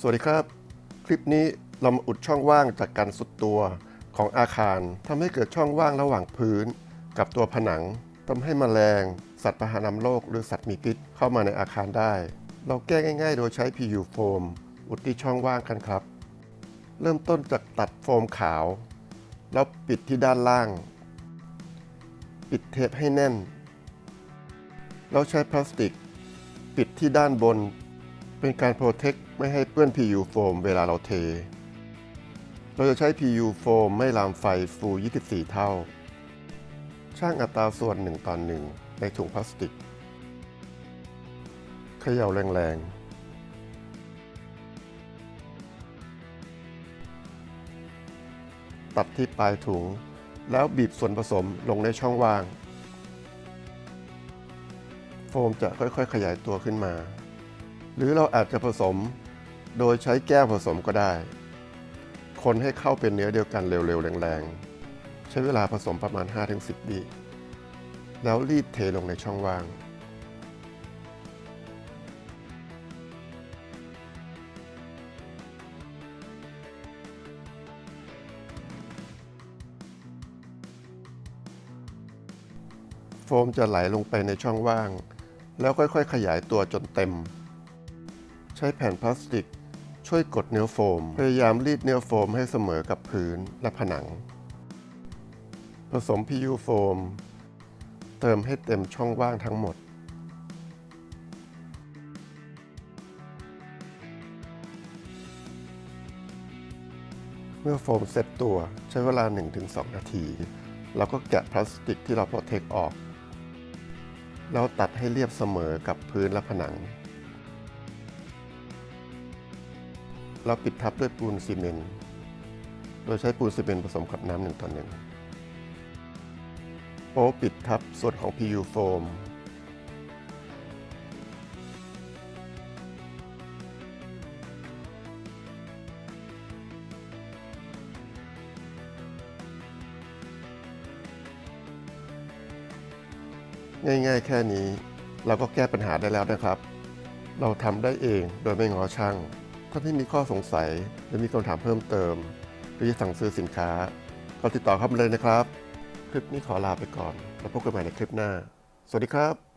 สวัสดีครับ คลิปนี้เรามาอุดช่องว่างจากการสุดตัวของอาคารทำให้เกิดช่องว่างระหว่างพื้น กับตัวผนังทำให้แมลง สัตว์พาหนำโรคหรือสัตว์มีพิษเข้ามาในอาคารได้ เราแก้ง่าย ๆ โดยใช้ PU โฟมอุดที่ช่องว่างกันครับ เริ่มต้นจากตัดโฟมขาว แล้วปิดที่ด้านล่าง ปิดเทปให้แน่น แล้วใช้พลาสติก ปิดที่ด้านบน เป็นการโปรเทคไม่ให้เปื้อน PU โฟมเวลาเราเท เราจะใช้ PU โฟมไม่ลามไฟฟู 24 เท่า ช่างอัตราส่วน 1ต่อ1ในถุงพลาสติก เขย่าแรงๆตัดที่ปลายถุง แล้วบีบส่วนผสมลงในช่องว่าง โฟมจะค่อยๆ ขยายตัวขึ้นมา หรือเราอาจจะผสมโดยใช้แก้วผสมก็ได้ คนให้เข้าเป็นเนื้อเดียวกันเร็วๆ แรงๆ ใช้เวลาผสมประมาณ 5-10 วิแล้วรีดเทลงในช่องว่างโฟมจะไหลลงไปในช่องว่าง แล้วค่อยๆ ขยายตัวจนเต็ม ใช้แผ่นพลาสติก ช่วยกดเนื้อโฟม พยายามรีดเนื้อโฟมให้เสมอกับพื้นและผนัง ผสม PU โฟม เติมให้เต็มช่องว่างทั้งหมด เมื่อโฟมเสร็จตัวใช้เวลา 1-2 นาทีเราก็แกะพลาสติกที่เราโปรเทคออก แล้วตัดให้เรียบเสมอกับพื้นและผนัง เราปิดทับด้วยปูนซีเมนต์ โดยใช้ปูนซีเมนต์ผสมกับน้ำหนึ่งต่อหนึ่งโป๊ปิดทับส่วนของ PU โฟมง่ายๆ แค่นี้เราก็แก้ปัญหาได้แล้วนะครับ เราทำได้เองโดยไม่งอช่าง ถ้าที่มีข้อสงสัยหรือมีคำถามเพิ่มเติม หรือจะสั่งซื้อสินค้า ก็ติดต่อเข้ามาเลยนะครับ คลิปนี้ขอลาไปก่อน แล้วพบกันใหม่ในคลิปหน้า สวัสดีครับ